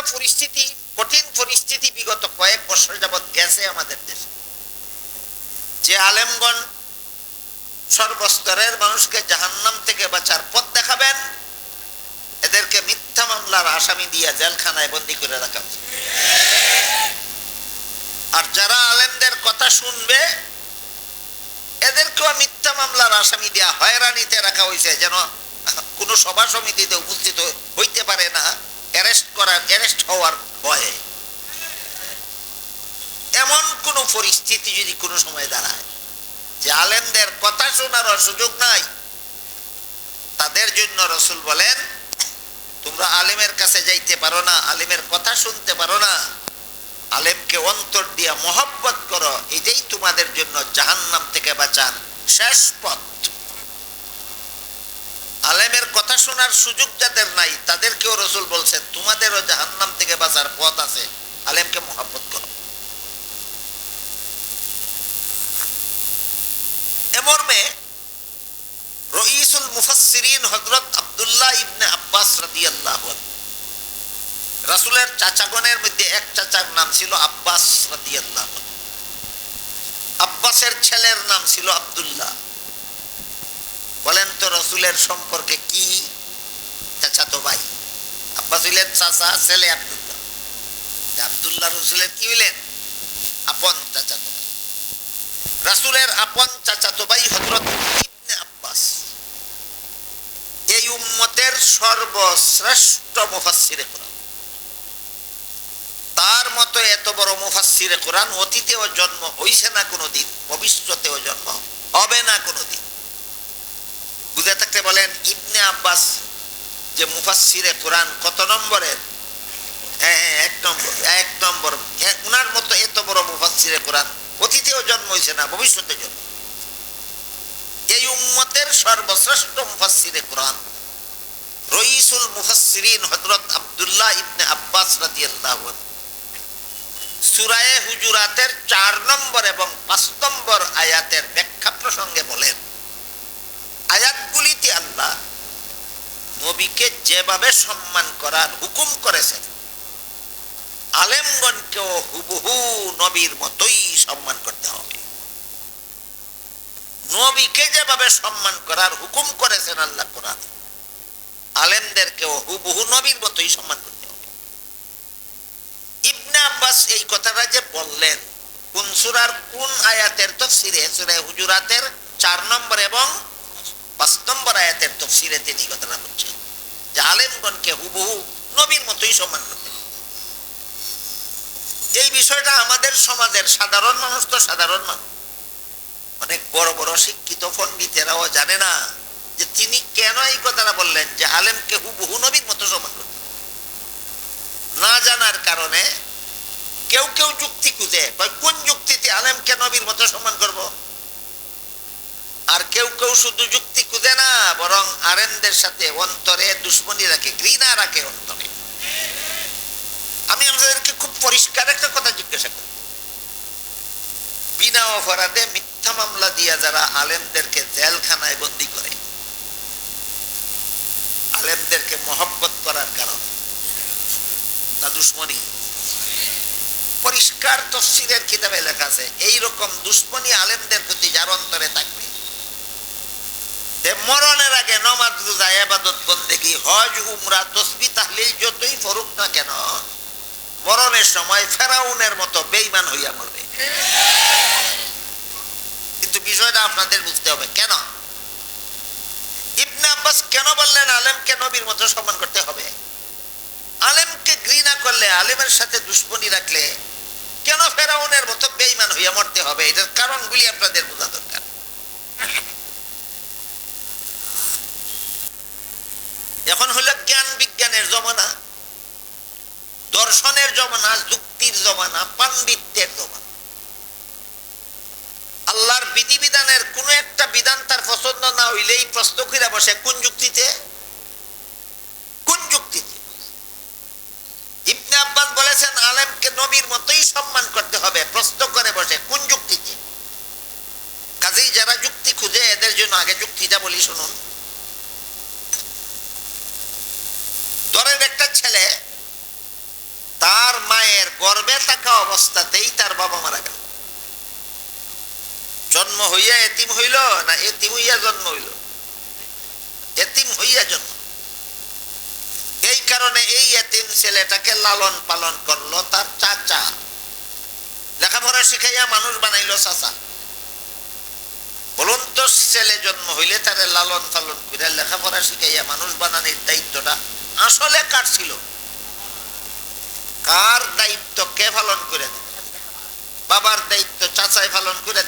একটা পরিস্থিতি, কঠিন পরিস্থিতি বিগত কয়েক বছর যাবৎ গেছে আমাদের দেশে। যে আলেমগণ সর্বস্তরের মানুষকে জাহান্নাম থেকে বাঁচার পথ দেখাবেন, এদেরকে মিথ্যা মামলার আসামি দিয়ে জেলখানায় বন্দি করে রাখা আর যারা আলেমদের কথা শুনবে, এদেরকেও মিথ্যা মামলার আসামি দেওয়া হয়রানিতে রাখা হয়েছে, যেন কোনো সভা সমিতিতে উপস্থিত হইতে পারে না। অ্যারেস্ট করার অ্যারেস্ট হওয়ার ভয়ে। এমন কোন পরিস্থিতি যদি কোনো সময় দাঁড়ায়, যে আলেমদের কথা শোনারও সুযোগ নাই, তাদের জন্য রসুল বলেন, তোমরা আলেমের কাছে যাইতে পারো না, আলেমের কথা শুনতে পারো না। আলেমকে অন্তর দিয়া মহব্বত করো, এটাই তোমাদের জন্য জাহান্নাম থেকে বাঁচার শেষ পথ। আলেমের কথা শোনার সুযোগ যাদের নাই, তাদেরকেও রসুল বলছেন তোমাদেরও জাহান্নাম থেকে বাঁচার পথ আছে। আলেমকে মহব্বত করো। এমর্মে রইসুল মুফাসসিরিন হযরত আব্দুল্লাহ ইবনে আব্বাস রাদিয়াল্লাহু রাসূলের চাচাগণের মধ্যে এক চাচার নাম ছিল আব্বাস রাদিয়াল্লাহু আব্বাসের ছেলের নাম ছিল আব্দুল্লাহ। রসুলের সম্পর্কে কি? চাচাতো ভাই, আব্বাস হইলেন চাচা, ছেলে আব্দুল্লাহ। আব্দুল্লাহ রসুলের কি হইলেন? আপন চাচাতো ভাই। রাসুলের আপন চাচাতো ভাই হজরত ইবনে আব্বাস। এই উম্মতের সর্বশ্রেষ্ঠ মুফাসসিরে কোরআন। তার মতো এত বড় মুফাসসিরে কোরআন অতীতেও জন্ম হইছে না কোনোদিন, ভবিষ্যতেও জন্ম হবে না কোনোদিন। বুঝে থাকতে বলেন, ইবনে আব্বাস যে মুফাসসিরে কোরআন কত নম্বরের? হ্যাঁ হ্যাঁ এক নম্বর এক নম্বর। এ- উনার মতো এত বড় মুফাসসিরে কোরআন অতীতেও জন্ম হয়েছে না, ভবিষ্যতে জন্ম এই উম্মতের সর্বশ্রেষ্ঠ মুফাসসিরে কোরআন রইসুল মুফাসসিরিন হযরত আব্দুল্লাহ ইবনে আব্বাস রাদিয়াল্লাহু সূরায়ে হুজুরাতের চার নম্বর এবং পাঁচ নম্বর আয়াতের ব্যাখ্যা প্রসঙ্গে বলেন আয়াতগুলিতে আল্লাহ, নবীকে যেভাবে সম্মান করার হুকুম করেছেন, আলেমগণকেও হুবহু নবীর মতোই সম্মান করতে হবে। নবীকে যেভাবে সম্মান করার হুকুম করেছেন আল্লাহ কোরআন, আলেমদেরকেও হুবহু নবীর মতোই সম্মান করতে হবে। ইবনে আব্বাস এই কথাটা যে বললেন, কোন সুরার কোন আয়াতের তফসিরে সুরে হুজুরাতের চার নম্বর এবং পাঁচ নম্বর আয়াতের তফসিরে তিনি কথাটা বলছেন যে আলেমগণকে হুবহু নবীর মতোই সম্মান এই বিষয়টা আমাদের সমাজের সাধারণ মানুষ তো সাধারণ মানুষ। অনেক বড় বড় শিক্ষিত পণ্ডিতেরাও জানে না যে তিনি কেন এই কথাটা বললেন যে আলেমকে হুবহু নবীর মতো সম্মান না জানার কারণে কেউ কেউ যুক্তি খুঁজে কোন যুক্তিতে আলেমকে নবীর মতো সম্মান করব? আর কেউ কেউ শুধু যুক্তি খুঁজে না, বরং আরেনদের সাথে অন্তরে দুশ্মনী রাখে, ঘৃণা রাখে অন্তরে। আমি আমাদেরকে খুব পরিষ্কার একটা কথা জিজ্ঞাসা করি। বিনা অপরাধে মিথ্যা মামলা দিয়া যারা আলেমদেরকে জেলখানায় বন্দি করে, আলেমদেরকে মহব্বত করার কারণ না দুশ্মনী। পরিষ্কার তফসিলের কিতাবে লেখা আছে, এইরকম দুশ্মনী আলেমদের প্রতি যার অন্তরে থাকবে মরণের আগে নমাজ রোজা এবাদত বন্দেগি হজ, উমরা, তসবি, তাহলিল যতই ফরুক না কেন, মরণের সময় ফেরাউনের মতো বেইমান হইয়া মরবে। কিন্তু বিষয়টা আপনাদের বুঝতে হবে, কেন? ইবনে আব্বাস কেন বললেন আলেমকে নবীর মতো সম্মান করতে হবে? আলেমকে ঘৃণা করলে, আলেমের সাথে দুশ্মনী রাখলে কেন ফেরাউনের মতো বেইমান হইয়া মরতে হবে? এটার কারণগুলি আপনাদের বোঝা দরকার। এখন হলো জ্ঞান বিজ্ঞানের জমানা, দর্শনের জমানা, যুক্তির জমানা, পাণ্ডিত্যের জমানা। আল্লাহর বিধিবিধানের কোন একটা বিধান তার পছন্দ না হইলেই প্রশ্ন করে বসে, কোন যুক্তিতে? কোন যুক্তিতে? ইবনে আব্বাস বলেছেন, আলেমকে নবীর মতোই সম্মান করতে হবে, প্রশ্ন করে বসে, কোন যুক্তিতে? কাজেই যারা যুক্তি খুঁজে, এদের জন্য আগে যুক্তিটা বলি শুনুন। ধরেন একটা ছেলে, তার মায়ের গর্বে থাকা অবস্থাতেই তার বাবা মারা গেল। জন্ম হইয়া এতিম হইল না এতিম হইয়া জন্ম হইল? এতিম হইয়া জন্ম। এই কারণে এই এতিম ছেলেটাকে লালন পালন করল তার চাচা। লেখাপড়া শিখাইয়া মানুষ বানাইলো চাচা। বলুন তো ছেলে জন্ম হইলে তারে লালন পালন করে লেখাপড়া শিখাইয়া মানুষ বানানির দায়িত্বটা আসলে কার ছিল? কার দায়িত্ব কে পালন করে? বাবার দায়িত্ব চাচাই পালন করে।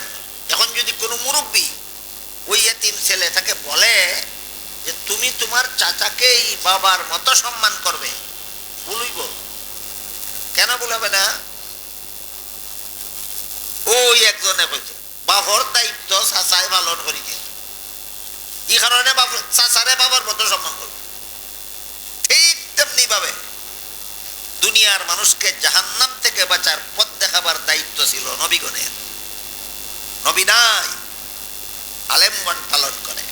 এখন যদি কোনো মুরব্বী ওই এতিম ছেলে তাকে বলে যে তুমি তোমার চাচাকেই বাবার মতো সম্মান করবে, বলুইব। কেন বলাবে না? ওই একজনে কইছে বাবর দায়িত্ব চাচাই পালন করিতে। এই কারণে বাপ চাচারে বাবার মতো সম্মান করবে। ঠিক তেমনি ভাবে দুনিয়ার মানুষকে জাহান্নাম থেকে বাঁচার পথ দেখাবার দায়িত্ব ছিল নবীগণের। নবী নাই আলেমগণ পালন করে।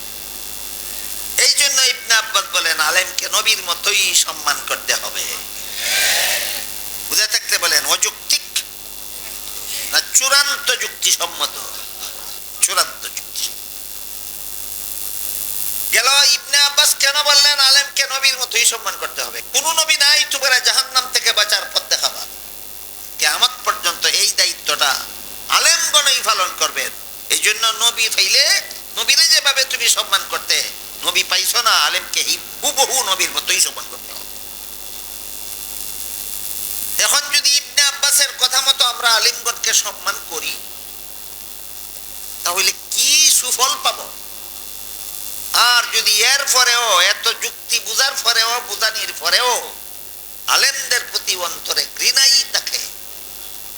এই জন্য ইবনে আব্বাস বলেন, আলেমকে নবীর মতোই সম্মান করতে হবে। বুঝে থাকতে বলেন, অযৌক্তিক না চূড়ান্ত যুক্তিসম্মত? চূড়ান্ত গেল ইবনে আব্বাস কেন বললেন, আলেমকে নবীর মতোই সম্মান করতে হবে। কোন নবী নাই তোমরা জাহান্নাম থেকে বাঁচার পথ দেখাবা কেয়ামত পর্যন্ত এই দায়িত্বটা আলেমগণই পালন করবেন এই জন্য নবী ফাইলে নবীরে যেভাবে তুমি সম্মান করতে, নবী পাইছো না, আলেমকে হুবহু নবীর মতোই সম্মান করতে এখন যদি ইবনে আব্বাসের কথা মতো আমরা আলিমগণকে সম্মান করি, তাহলে কি সুফল পাবো? আর যদি এর পরেও, এত যুক্তি বুঝার পরেও, বুঝানির পরেও আলেমদের প্রতি অন্তরে ঘৃণাই থাকে,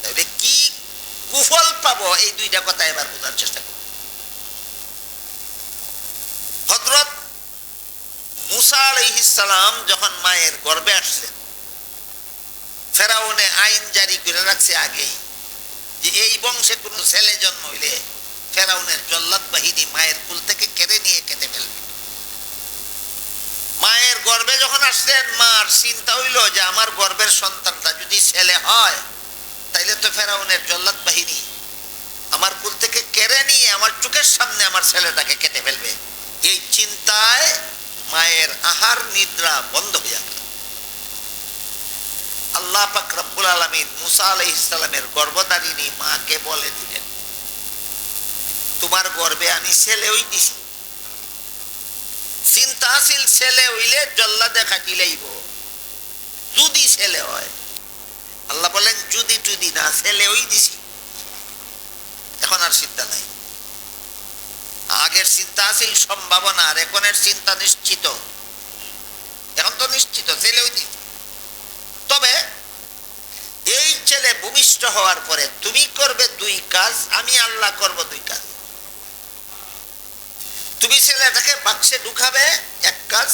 তাহলে কি কুফল পাবো? এই দুইটা কথা এবার বোঝার চেষ্টা করব। হজরত মুসা আলাইহিসালাম যখন মায়ের গর্বে আসলেন ফেরাউনে আইন জারি করে রাখছে আগেই যে এই বংশে কোনো ছেলে জন্ম হইলে ফেরাউনের জল্লাদ বাহিনী মায়ের কুল থেকে কেড়ে নিয়ে কেটে ফেলবে মায়ের গর্বে যখন আসলেন মার চিন্তা হইল যে আমার গর্বের সন্তানটা যদি ছেলে হয়, তাইলে তো ফেরাউনের জল্লাদ বাহিনী আমার কুল থেকে কেড়ে নিয়ে আমার চোখের সামনে আমার ছেলেটাকে কেটে ফেলবে। এই চিন্তায় মায়ের আহার নিদ্রা বন্ধ হয়ে গেল। আল্লাহ পাক রব্বুল আলমিন মুসা আলাইহিসসালামের গর্ভধারিণী মাকে বলে দিলেন তোমার গর্বে আমি ছেলে ওই দিছি। চিন্তাশীল ছেলে হইলে জল্লা দেখা দিলেইব যদি ছেলে হয়, আল্লাহ বলেন, যদি টুদি না, ছেলে ওই দিছি। এখন আর চিন্তা নাই। আগের চিন্তা আছিল সম্ভাবনা আর এখনের চিন্তা নিশ্চিত। এখন তো নিশ্চিত, ছেলে ওই দিছি। তবে এই ছেলে ভূমিষ্ঠ হওয়ার পরে তুমি করবে দুই কাজ, আমি আল্লাহ করব দুই কাজ। তুমি ছেলেটাকে বাক্সে ঢুকাবে এক কাজ,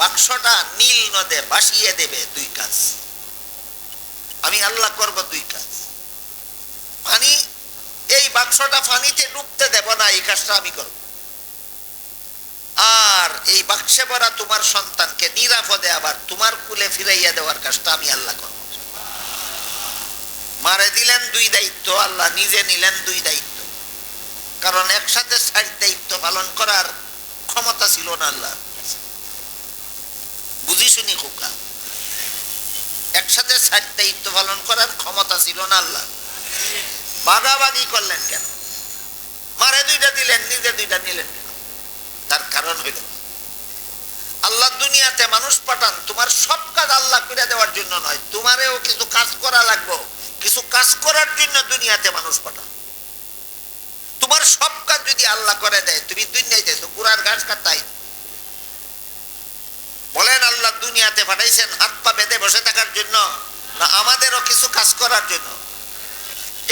বাক্সটা নীল নদে বাসিয়ে দেবে দুই কাজ। আমি আল্লাহ করব দুই কাজ। পানি এই বাক্সটা পানিতে ডুবতে দেব না, এই কাজটা আমি করব। আর এই বাক্সে ভরা তোমার সন্তানকে নিরাপদে আবার তোমার কুলে ফিরাইয়া দেওয়ার কাজটা আমি আল্লাহ করব। মারে দিলেন দুই দায়িত্ব, আল্লাহ নিজে নিলেন দুই দায়িত্ব। কারণ একসাথে ষাট দায়িত্ব পালন করার ক্ষমতা ছিল না আল্লাহ বুঝি শুনি খোকা? একসাথে ষাট দায়িত্ব পালন করার ক্ষমতা ছিল না আল্লাহ বাগাবাগি করলেন কেন? মারে দুইটা দিলেন, নিজে দুইটা নিলেন তার কারণ হইল, আল্লাহ দুনিয়াতে মানুষ পাঠান, তোমার সব কাজ আল্লাহ করে দেওয়ার জন্য নয়। তোমারেও কিছু কাজ করা লাগবে। কিছু কাজ করার জন্য দুনিয়াতে মানুষ পাঠান। তোমার সব কাজ যদি আল্লাহ করে দেয়, তুমি দুনিয়াতে তো কুড়ার গাছ কাটাই বলেন আল্লাহ দুনিয়াতে পাঠাইছেন, হাত পা বেঁধে বসে থাকার জন্য, না আমাদেরও কিছু কাজ করার জন্য?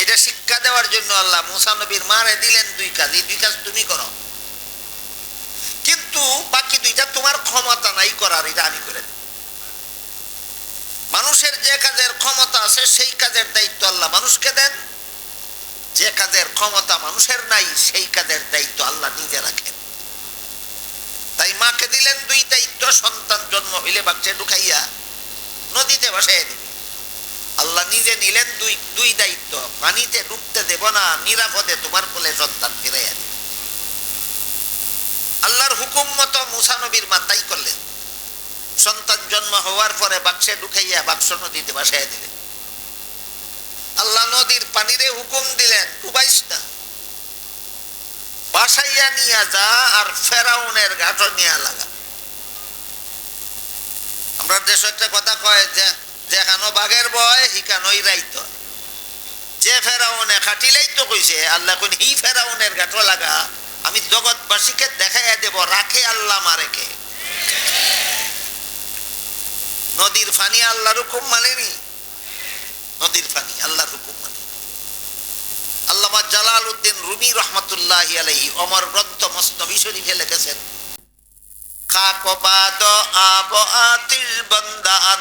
এটা শিক্ষা দেওয়ার জন্য আল্লাহ মুসা নবীর মারে দিলেন দুই কাজ, এই দুই কাজ তুমি করো। কিন্তু বাকি দুইটা তোমার ক্ষমতা নাই করার, এটা আমি করে মানুষের যে কাজের ক্ষমতা আছে, সেই কাজের দায়িত্ব আল্লাহ মানুষকে দেন। যে কাজের ক্ষমতা মানুষের নাই, সেই কাজের দায়িত্ব আল্লাহ নিজে রাখেন। তাই মাকে দিলেন দুই দায়িত্ব, সন্তান জন্ম হইলে বাচ্চা ঢুকাইয়া নদীতে ভাসাইয়া দিবে আল্লাহ নিজে নিলেন দুই দুই দায়িত্ব, পানিতে ডুবতে দেব না, নিরাপদে তোমার কোলে সন্তান ফিরে আনে আল্লাহর হুকুম মতো মুসা নবীর মা তাই করলেন। সন্তান জন্ম হওয়ার পরে বাক্সে ঢুকাইয়া বাক্স নদীতে বাসায় দিলেন। আল্লাহ নদীর পানিরে হুকুম দিলেন ডুবাইস না বাসাইয়া নিয়ে যা আর ফেরাউনের গাঁটো নিয়ে লাগা। আমরা দেশ একটা কথা কয় যে যেখানো বাঘের বয় হিকানোই রাইত। যে ফেরাউনে খাটিলেই তো কইছে, আল্লাহ কোন হি ফেরাউনের গাঁটো লাগা, আমি জগৎবাসীকে দেখাইয়া দেব, রাখে আল্লাহ মারেকে নদীর ফানি আল্লাহর হুকুম মানেনি। নদীর ফানি আল্লাহর হুকুম মানে। আল্লামা জালাল উদ্দিন রুমি রহমতুল্লাহ আলহি অমর গ্রন্থ মস্তবি শরীফে লিখেছেন আব বন্দান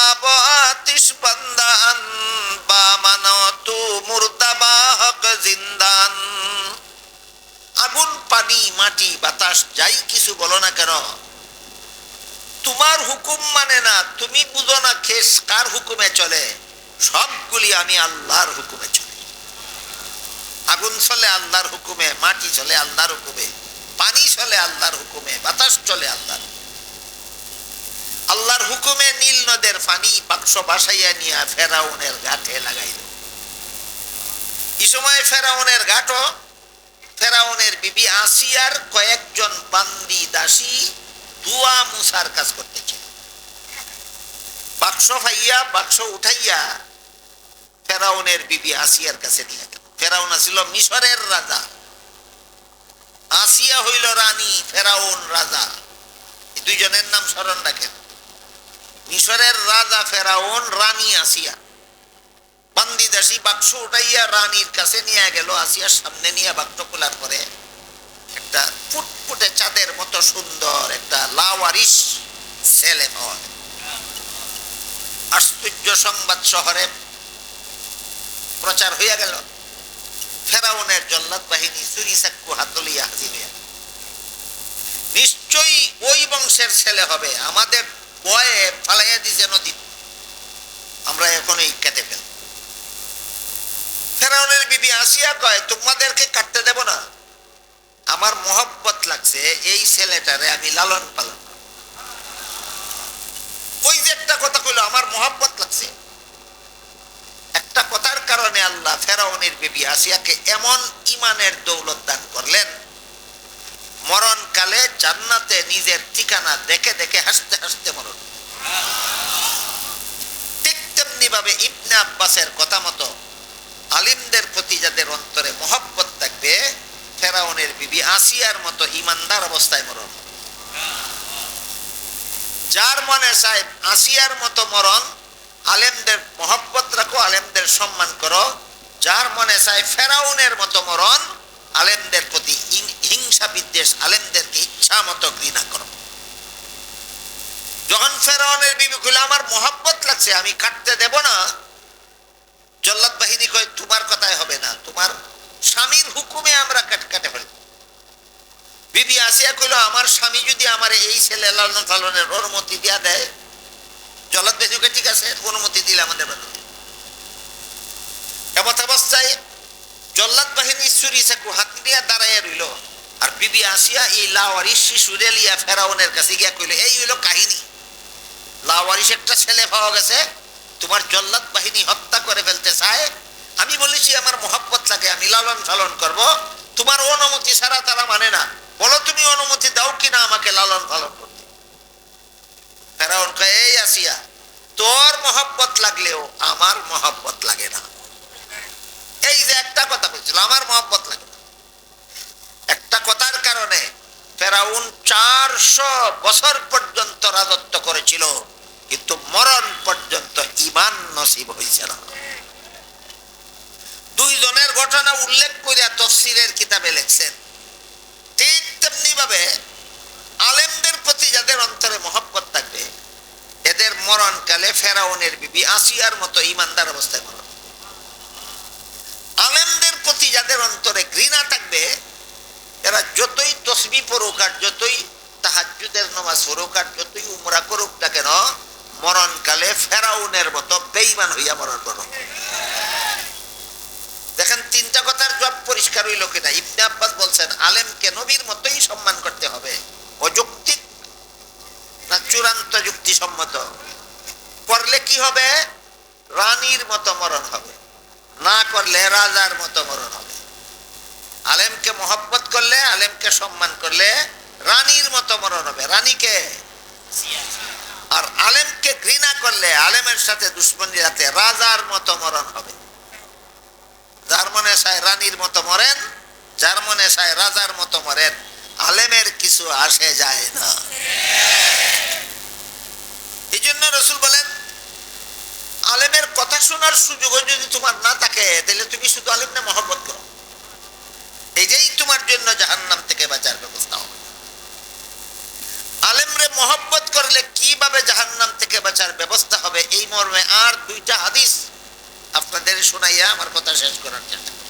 আব বন্দান বা মানো তু জিন্দান। আগুন, পানি, মাটি, বাতাস, যাই কিছু বলো না কেন তোমার হুকুম মানে না, তুমি বুঝো না খেস কার হুকুমে চলে? সবগুলি আমি আল্লাহর হুকুমে চলে। আগুন চলে আল্লাহর হুকুমে, মাটি চলে আল্লাহর হুকুমে, পানি চলে আল্লাহর হুকুমে, বাতাস চলে আল্লাহর আল্লাহর হুকুমে নীল নদের পানি বাক্স বাসাইয়া নিয়ে ফেরাউনের ঘাটে লাগাইল। এই সময় ফেরাউনের গাঠো ফেরাউনের বিবি আসিয়ার কয়েকজন বান্দি দাসী দুয়া মুসার কাজ করতেছে বাক্স ফাইয়া, বাক্স উঠাইয়া ফেরাউনের বিবি আসিয়ার কাছে নিয়ে গেল। ফেরাউন ছিল মিশরের রাজা। আসিয়া হইল রানী, ফেরাউন রাজা। দুইজনের নাম স্মরণ রাখেন। মিশরের রাজা, ফেরাউন, রানী আসিয়া। বান্দি দাসী বাক্স উঠাইয়া রানীর কাছে নিয়ে গেল আসিয়ার সামনে নিয়ে বাক্স খোলার পরে একটা ফুটফুটে চাঁদের মতো সুন্দর একটা লাওয়ারিস ছেলে গেল। আশ্চর্য সংবাদ শহরে প্রচার হইয়া গেল। ফেরাউনের জল্লাদ বাহিনী চুরি চাক্কু হাতলিয়া হাজির হইয়া। নিশ্চয়ই ওই বংশের ছেলে হবে, আমাদের বয়ে ফালাইয়া দিছে নদী। আমরা এখন এই কেটে ফেল ফেরাউনের বিবি আসিয়া কয়, তোমাদেরকে কাটতে দেব না। আমার মহব্বত লাগছে, এই ছেলেটারে আমি লালন পালন ওই যে একটা কথা কইলো, আমার মহব্বত লাগছে। একটা কথার কারণে আল্লাহ ফেরাউনের বিবি আসিয়াকে এমন ইমানের দৌলত দান করলেন, মরণকালে জান্নাতে নিজের ঠিকানা দেখে দেখে হাসতে হাসতে মরণ। ঠিক তেমনি ভাবে ইবনে আব্বাসের কথা মতো আলিমদের প্রতি যাদের অন্তরে মহব্বত থাকবে ফেরাউনের বিবি আসিয়ার মতো ইমানদার অবস্থায় মরণ। যার মনে চায় আসিয়ার মতো মরণ, আলেমদের মহব্বত রাখো, আলেমদের সম্মান করো। যার মনে চায় ফেরাউনের মতো মরণ, আলেমদের প্রতি হিংসা বিদ্বেষ, আলেমদেরকে ইচ্ছা মতো ঘৃণা করো। যখন ফেরাউনের বিবি কইলো, আমার মহব্বত লাগছে, আমি কাটতে দেব না। জল্লাদ বাহিনী কয়, তোমার কথাই হবে না। তোমার স্বামীর হুকুমে আমরা বিবি আসিয়া কইলো, আমার স্বামী যদি আমার এই ছেলে লালন পালনের অনুমতি দিয়া দেয় জল্লাদ বাহিনীকে ঠিক আছে, অনুমতি দিলে আমাদের এমত অবস্থায় জল্লাদ বাহিনী চুরি চাকু হাত দিয়া দাঁড়াইয়া রইল, আর বিবি আসিয়া এই লাওয়ারিস শিশুরে লিয়া ফেরাউনের কাছে গিয়া কইল, এই হইল কাহিনী। লাওয়ারিস একটা ছেলে পাওয়া গেছে, তোমার জল্লাদ বাহিনী হত্যা করে ফেলতে চায়। আমি বলেছি, আমার মোহাব্বত লাগে, আমি লালন পালন করব। তোমার অনুমতি ছাড়া তারা মানে না। বলো, তুমি অনুমতি দাও কিনা আমাকে লালন পালন করতে? ফেরাউন কয়, এই আসিয়া, তোর মহব্বত লাগলেও আমার মহব্বত লাগে না। এই যে একটা কথা বলছিল, আমার মহব্বত লাগে না। একটা কথার কারণে ফেরাউন চারশো বছর পর্যন্ত রাজত্ব করেছিল, কিন্তু মরণ পর্যন্ত ইমান নসিব হয়েছে না। দুইজনের ঘটনা উল্লেখ করিয়া তফসিরের কিতাবে লেখছেন ঠিক তেমনি ভাবে আলেমদের প্রতি যাদের অন্তরে মহব্বত থাকবে এদের মরণকালে ফেরাউনের বিবি আসিয়ার মতো ইমানদার অবস্থায় মরণ। আলেমদের প্রতি যাদের অন্তরে ঘৃণা থাকবে, এরা যতই তসবি পড়ুক আর যতই তাহাজুদের নামাজ পড়ুক আর যতই উমরা করুক না কেন মরণ কালে ফেরাউনের মতো বেইমান হইয়া মরণ করো। দেখেন, তিনটা কথার জবাব পরিষ্কার হইল কিনা? ইবনে আব্বাস বলছেন, আলেমকে নবীর মতোই সম্মান করতে হবে। অযৌক্তিক না চূড়ান্ত যুক্তিসম্মত? করলে কি হবে? রানীর মতো মরণ হবে। না করলে রাজার মতো মরণ হবে। আলেমকে মহব্বত করলে, আলেমকে সম্মান করলে রানীর মতো মরণ হবে। রানীকে? আর আলেমকে ঘৃণা করলে, আলেমের সাথে দুশ্মনী রাতে রাজার মতো মরণ হবে। যার মনে চায় রানীর মতো মরেন যার মনে চায় রাজার মতো মরেন, আলেমের কিছু আসে যায় না। এই জন্য রসুল বলেন, আলেমের কথা শোনার সুযোগও যদি তোমার না থাকে, তাহলে তুমি শুধু আলেমনে মহব্বত করো এটাই তোমার জন্য জাহান্নাম থেকে বাঁচার ব্যবস্থা হবে আলেমরে মহব্বত করলে কীভাবে জাহান্নাম থেকে বাঁচার ব্যবস্থা হবে, এই মর্মে আর দুইটা হাদিস আপনাদের শোনাইয়া আমার কথা শেষ করার চেষ্টা।